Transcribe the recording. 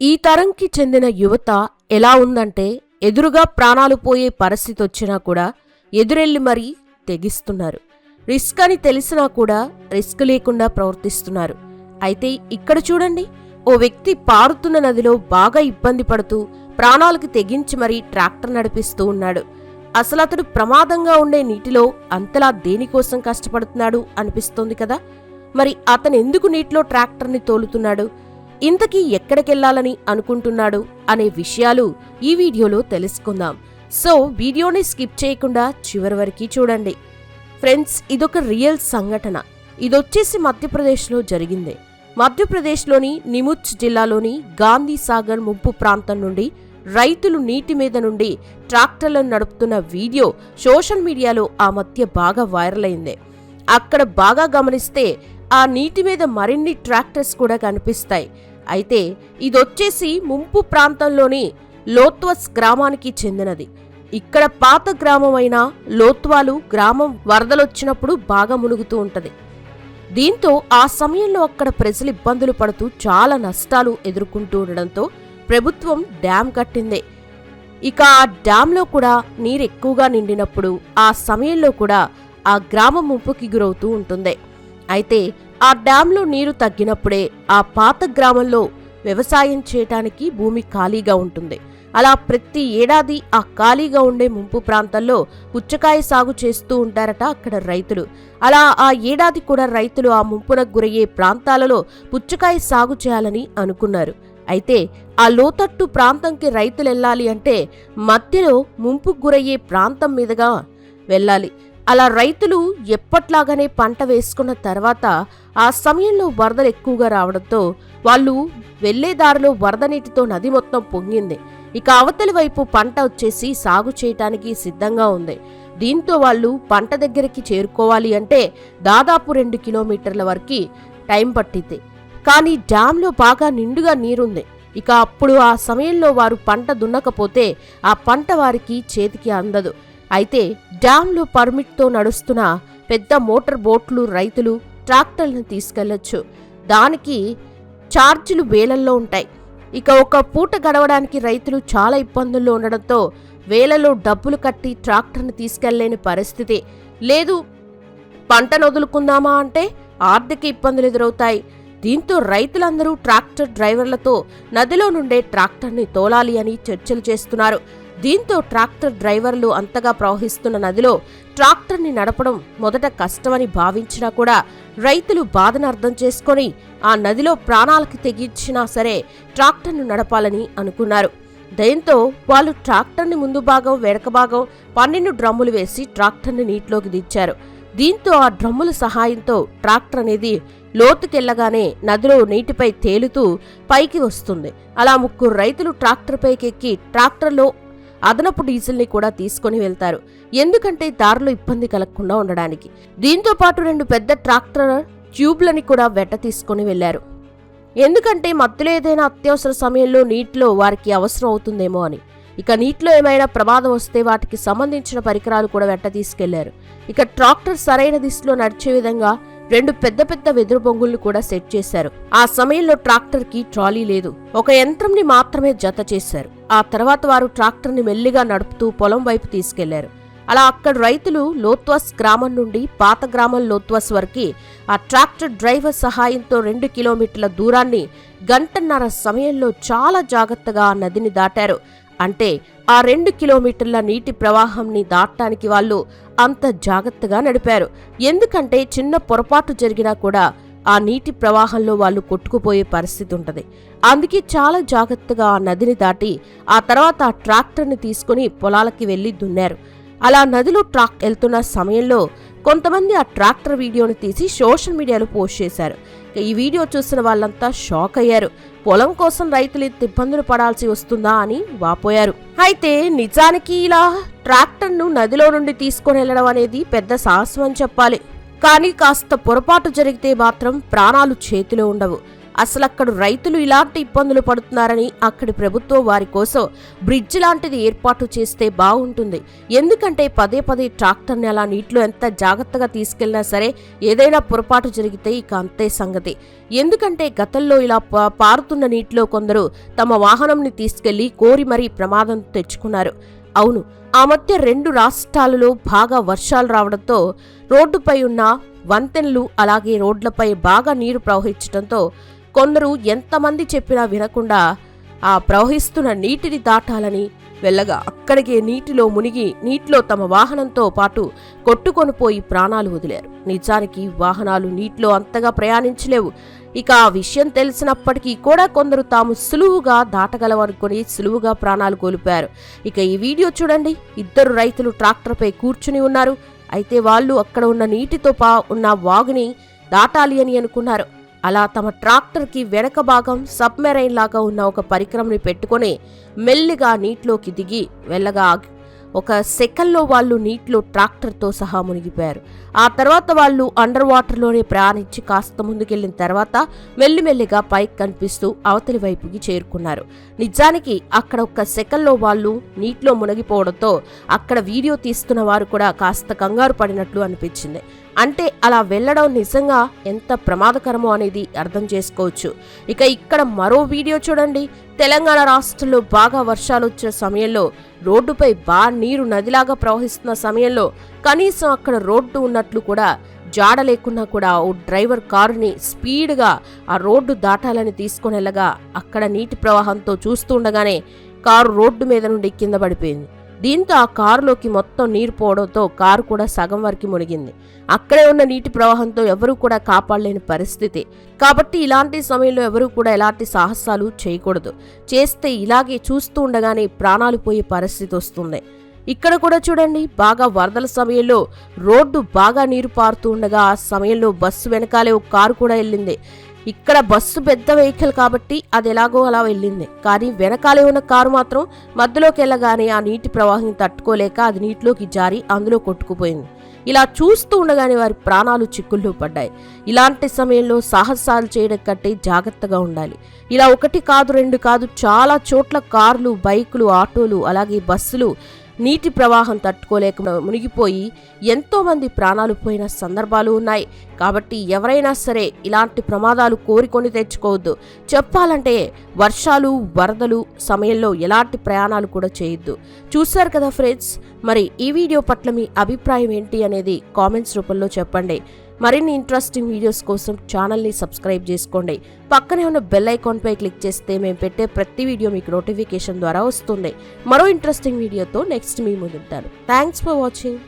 ఈ తరంకి చెందిన యువత ఎలా ఉందంటే ఎదురుగా ప్రాణాలు పోయే పరిస్థితి వచ్చినా కూడా ఎదురెళ్ళి మరీ తెగిస్తున్నారు. రిస్క్ అని తెలిసినా కూడా రిస్క్ లేకుండా ప్రవర్తిస్తున్నారు. అయితే ఇక్కడ చూడండి ఓ వ్యక్తి పారుతున్న నదిలో బాగా ఇబ్బంది పడుతూ ప్రాణాలకు తెగించి మరీ ట్రాక్టర్ నడిపిస్తూ ఉన్నాడు. అసలు అతడు ప్రమాదంగా ఉండే నీటిలో అంతలా దేనికోసం కష్టపడుతున్నాడు అనిపిస్తోంది కదా? మరి అతను ఎందుకు నీటిలో ట్రాక్టర్ని తోలుతున్నాడు? ఇంతకీ ఎక్కడికెళ్ళాలని అనుకుంటున్నాడు అనే విషయాలు ఈ వీడియోలో తెలుసుకుందాం. సో వీడియోని స్కిప్ చేయకుండా చివరి వరకు చూడండి. ఫ్రెండ్స్ ఇదొక రియల్ సంఘటన. ఇదొచ్చేసి మధ్యప్రదేశ్లో జరిగింది. మధ్యప్రదేశ్లోని నిముచ్ జిల్లాలోని గాంధీ సాగర్ ముంపు ప్రాంతం నుండి రైతులు నీటి మీద నుండి ట్రాక్టర్లను నడుపుతున్న వీడియో సోషల్ మీడియాలో ఆ మధ్య బాగా వైరల్ అయింది. అక్కడ బాగా గమనిస్తే ఆ నీటి మీద మరిన్ని ట్రాక్టర్స్ కూడా కనిపిస్తాయి. అయితే ఇదొచ్చేసి ముంపు ప్రాంతంలోని లోత్వస్ గ్రామానికి చెందినది. ఇక్కడ పాత గ్రామమైన లోత్వాలు గ్రామం వరదలొచ్చినప్పుడు బాగా మునుగుతూ ఉంటది. దీంతో ఆ సమయంలో అక్కడ ప్రజలు ఇబ్బందులు పడుతూ చాలా నష్టాలు ఎదుర్కొంటూ ఉండడంతో ప్రభుత్వం డ్యాం కట్టిందే. ఇక ఆ డ్యాంలో కూడా నీరు ఎక్కువగా నిండినప్పుడు ఆ సమయంలో కూడా ఆ గ్రామం ముంపుకి గురవుతూ ఉంటుంది. అయితే ఆ డ్యాంలో నీరు తగ్గినప్పుడే ఆ పాత గ్రామంలో వ్యవసాయం చేయటానికి భూమి ఖాళీగా ఉంటుంది. అలా ప్రతి ఏడాది ఆ ఖాళీగా ఉండే ముంపు ప్రాంతాల్లో పుచ్చకాయ సాగు చేస్తూ ఉంటారట అక్కడ రైతులు. అలా ఆ ఏడాది కూడా రైతులు ఆ ముంపునకు గురయ్యే ప్రాంతాలలో పుచ్చకాయ సాగు చేయాలని అనుకున్నారు. అయితే ఆ లోతట్టు ప్రాంతంకి రైతులు వెళ్ళాలి అంటే మధ్యలో ముంపుకు గురయ్యే ప్రాంతం మీదుగా వెళ్ళాలి. అలా రైతులు ఎప్పట్లాగానే పంట వేసుకున్న తర్వాత ఆ సమయంలో వరదలు ఎక్కువగా రావడంతో వాళ్ళు వెళ్ళేదారిలో వరద నీటితో నది మొత్తం పొంగింది. ఇక అవతలి వైపు పంట వచ్చేసి సాగు చేయటానికి సిద్ధంగా ఉంది. దీంతో వాళ్ళు పంట దగ్గరికి చేరుకోవాలి అంటే దాదాపు రెండు కిలోమీటర్ల వరకు టైం పట్టింది. కానీ డ్యాంలో బాగా నిండుగా నీరుంది. ఇక అప్పుడు ఆ సమయంలో వారు పంట దున్నకపోతే ఆ పంట వారికి చేతికి అందదు. అయితే డ్యాంలో పర్మిట్తో నడుస్తున్న పెద్ద మోటార్ బోట్లు రైతులు ట్రాక్టర్లను తీసుకెళ్ళొచ్చు. దానికి ఛార్జీలు వేలల్లో ఉంటాయి. ఇక ఒక పూట గడవడానికి రైతులు చాలా ఇబ్బందుల్లో ఉండడంతో వేలలో డబ్బులు కట్టి ట్రాక్టర్ని తీసుకెళ్ళేని పరిస్థితి. లేదు పంటను వదులుకుందామా అంటే ఆర్థిక ఇబ్బందులు ఎదురవుతాయి. దీంతో రైతులందరూ ట్రాక్టర్ డ్రైవర్లతో నదిలో నుండే ట్రాక్టర్ని తోలాలి అని చర్చలు చేస్తున్నారు. దీంతో ట్రాక్టర్ డ్రైవర్లు అంతగా ప్రవహిస్తున్న నదిలో ట్రాక్టర్ని నడపడం మొదట కష్టమని భావించినా కూడా రైతులు బాధను అర్థం చేసుకొని ఆ నదిలో ప్రాణాలకు తెగించినా సరే ట్రాక్టర్ను నడపాలని అనుకున్నారు. దయంతో వాళ్ళు ట్రాక్టర్ని ముందు భాగం వెనక భాగం పన్నెండు డ్రమ్ములు వేసి ట్రాక్టర్ని నీటిలోకి దించారు. దీంతో ఆ డ్రమ్ముల సహాయంతో ట్రాక్టర్ అనేది లోతుకెళ్ళగానే నదిలో నీటిపై తేలుతూ పైకి వస్తుంది. అలా ముగ్గురు రైతులు ట్రాక్టర్ పైకెక్కి ట్రాక్టర్లో అదనపు డీజిల్ని కూడా తీసుకొని వెళ్తారు. ఎందుకంటే దారిలో ఇబ్బంది కలగకుండా ఉండడానికి. దీంతో పాటు రెండు పెద్ద ట్రాక్టర్ ట్యూబ్లని కూడా వెంట తీసుకొని వెళ్ళారు. ఎందుకంటే మత్తులో ఏదైనా అత్యవసర సమయంలో నీటిలో వారికి అవసరం అవుతుందేమో అని. ఇక నీటిలో ఏమైనా ప్రమాదం వస్తే వాటికి సంబంధించిన పరికరాలు కూడా వెంట తీసుకెళ్ళారు. ఇక ట్రాక్టర్ సరైన దిశలో నడిచే విధంగా రెండు పెద్ద పెద్ద వెదురు బొంగుల్ని కూడా సెట్ చేశారు. ఆ సమయంలో ట్రాక్టర్కి ట్రాలీ లేదు. ఒక యంత్రంని మాత్రమే జత చేశారు. ఆ తర్వాత వారు ట్రాక్టర్ని మెల్లిగా నడుపుతూ పొలం వైపు తీసుకెళ్ళారు. అలా అక్కడ రైతులు లోత్వాస్ గ్రామం నుండి పాత గ్రామం లోత్వాస్ వరకు ఆ ట్రాక్టర్ డ్రైవర్ సహాయంతో రెండు కిలోమీటర్ల దూరాన్ని గంటన్నర సమయంలో చాలా జాగ్రత్తగా ఆ నదిని దాటారు. అంటే ఆ రెండు కిలోమీటర్ల నీటి ప్రవాహంని దాటడానికి వాళ్ళు అంత జాగ్రత్తగా నడిపారు. ఎందుకంటే చిన్న పొరపాటు జరిగినా కూడా ఆ నీటి ప్రవాహంలో వాళ్ళు కొట్టుకుపోయే పరిస్థితి ఉంటుంది. అందుకే చాలా జాగ్రత్తగా ఆ నదిని దాటి ఆ తర్వాత ఆ ట్రాక్టర్ని తీసుకుని పొలాలకి వెళ్ళి దున్నారు. అలా నదిలో ట్రాక్ వెళ్తున్న సమయంలో కొంతమంది ఆ ట్రాక్టర్ వీడియోని తీసి సోషల్ మీడియాలో పోస్ట్ చేశారు. ఈ వీడియో చూసిన వాళ్ళంతా షాక్ అయ్యారు. పొలం కోసం రైతులు ఇబ్బందులు పడాల్సి వస్తుందా అని వాపోయారు. అయితే నిజానికి ఇలా ట్రాక్టర్ను నదిలో నుండి తీసుకొని వెళ్ళడం అనేది పెద్ద సాహసం అని చెప్పాలి. కానీ కాస్త పొరపాటు జరిగితే మాత్రం ప్రాణాలు చేతిలో ఉండవు. అసలు అక్కడ రైతులు ఇలాంటి ఇబ్బందులు పడుతున్నారని అక్కడి ప్రభుత్వం వారి కోసం బ్రిడ్జ్ లాంటిది ఏర్పాటు చేస్తే బాగుంటుంది. ఎందుకంటే పదే పదే ట్రాక్టర్ని అలా నీటిలో ఎంత జాగ్రత్తగా తీసుకెళ్ళినా సరే ఏదైనా పొరపాటు జరిగితే ఇక అంతే సంగతి. ఎందుకంటే గతంలో ఇలా పారుతున్న నీటిలో కొందరు తమ వాహనంని తీసుకెళ్ళి కోరి మరీ ప్రమాదం తెచ్చుకున్నారు. అవును ఆ మధ్య రెండు రాష్ట్రాలలో బాగా వర్షాలు రావడంతో రోడ్డుపై ఉన్న వంతెనలు అలాగే రోడ్లపై బాగా నీరు ప్రవహించడంతో కొందరు ఎంతమంది చెప్పినా వినకుండా ఆ ప్రవహిస్తున్న నీటిని దాటాలని వెళ్ళగా అక్కడికే నీటిలో మునిగి నీటిలో తమ వాహనంతో పాటు కొట్టుకొని పోయి ప్రాణాలు వదిలారు. నిజానికి వాహనాలు నీటిలో అంతగా ప్రయాణించలేవు. ఇక ఆ విషయం తెలిసినప్పటికీ కూడా కొందరు తాము సులువుగా దాటగలవనుకొని సులువుగా ప్రాణాలు కోల్పోయారు. ఇక ఈ వీడియో చూడండి. ఇద్దరు రైతులు ట్రాక్టర్పై కూర్చుని ఉన్నారు. అయితే వాళ్ళు అక్కడ ఉన్న నీటితో పా ఉన్న వాగుని దాటాలి అని అనుకున్నారు. అలా తమ ట్రాక్టర్కి వెనక భాగం సబ్మెరైన్ లాగా ఉన్న ఒక పరికరంని పెట్టుకొని మెల్లిగా నీటిలోకి దిగి వెళ్ళగా ఒక సెకండ్లో వాళ్ళు నీటిలో ట్రాక్టర్తో సహా మునిగిపోయారు. ఆ తర్వాత వాళ్ళు అండర్ వాటర్లోనే ప్రయాణించి కాస్త ముందుకెళ్ళిన తర్వాత మెల్లిమెల్లిగా పైకి కనిపిస్తూ అవతలి వైపుకి చేరుకున్నారు. నిజానికి అక్కడ ఒక సెకండ్లో వాళ్ళు నీటిలో మునిగిపోవడంతో అక్కడ వీడియో తీస్తున్న వారు కూడా కాస్త కంగారు పడినట్లు అనిపించింది. అంటే అలా వెళ్ళడం నిజంగా ఎంత ప్రమాదకరమో అనేది అర్థం చేసుకోవచ్చు. ఇక ఇక్కడ మరో వీడియో చూడండి. తెలంగాణ రాష్ట్రంలో బాగా వర్షాలు వచ్చిన సమయంలో రోడ్డుపై బా నీరు నదిలాగా ప్రవహిస్తున్న సమయంలో కనీసం అక్కడ రోడ్డు ఉన్నట్లు కూడా జాడ లేకున్నా కూడా ఓ డ్రైవర్ కారుని స్పీడ్గా ఆ రోడ్డు దాటాలని తీసుకునేలాగా అక్కడ నీటి ప్రవాహంతో చూస్తుండగానే కారు రోడ్డు మీద నుండి కింద పడిపోయింది. దీంతో ఆ కారులోకి మొత్తం నీరు పోవడంతో కారు కూడా సగం వరకు మునిగింది. అక్కడే ఉన్న నీటి ప్రవాహంతో ఎవరూ కూడా కాపాడలేని పరిస్థితి. కాబట్టి ఇలాంటి సమయంలో ఎవరూ కూడా ఎలాంటి సాహసాలు చేయకూడదు. చేస్తే ఇలాగే చూస్తూ ఉండగానే ప్రాణాలు పోయే పరిస్థితి వస్తుంది. ఇక్కడ కూడా చూడండి బాగా వరదల సమయంలో రోడ్డు బాగా నీరు పారుతూ ఉండగా ఆ సమయంలో బస్సు వెనకాలే ఒక కారు కూడా వెళ్ళింది. ఇక్కడ బస్సు పెద్ద వెహికల్ కాబట్టి అది ఎలాగో అలా వెళ్ళింది. కానీ వెనకాలే ఉన్న కారు మాత్రం మధ్యలోకి వెళ్ళగానే ఆ నీటి ప్రవాహం తట్టుకోలేక అది నీటిలోకి జారి అందులో కొట్టుకుపోయింది. ఇలా చూస్తూ ఉండగానే వారి ప్రాణాలు చిక్కుల్లో పడ్డాయి. ఇలాంటి సమయంలో సాహసాలు చేయడం కంటే జాగ్రత్తగా ఉండాలి. ఇలా ఒకటి కాదు రెండు కాదు చాలా చోట్ల కార్లు బైకులు ఆటోలు అలాగే బస్సులు నీటి ప్రవాహం తట్టుకోలేక మునిగిపోయి ఎంతోమంది ప్రాణాలు పోయిన సందర్భాలు ఉన్నాయి. కాబట్టి ఎవరైనా సరే ఇలాంటి ప్రమాదాలు కోరికొని తెచ్చుకోవద్దు. చెప్పాలంటే వర్షాలు వరదలు సమయంలో ఎలాంటి ప్రయాణాలు కూడా చేయొద్దు. చూశారు కదా ఫ్రెండ్స్? మరి ఈ వీడియో పట్ల మీ అభిప్రాయం ఏంటి అనేది కామెంట్స్ రూపంలో చెప్పండి. మరిన్ని ఇంట్రెస్టింగ్ వీడియోస్ కోసం ఛానల్ని సబ్స్క్రైబ్ చేసుకోండి. పక్కనే ఉన్న బెల్ ఐకాన్పై క్లిక్ చేస్తే మేము పెట్టే ప్రతి వీడియో మీకు నోటిఫికేషన్ ద్వారా వస్తుంది. మరో ఇంట్రెస్టింగ్ వీడియోతో నెక్స్ట్ మీ ముందుంటాను థ్యాంక్స్ ఫర్ వాచింగ్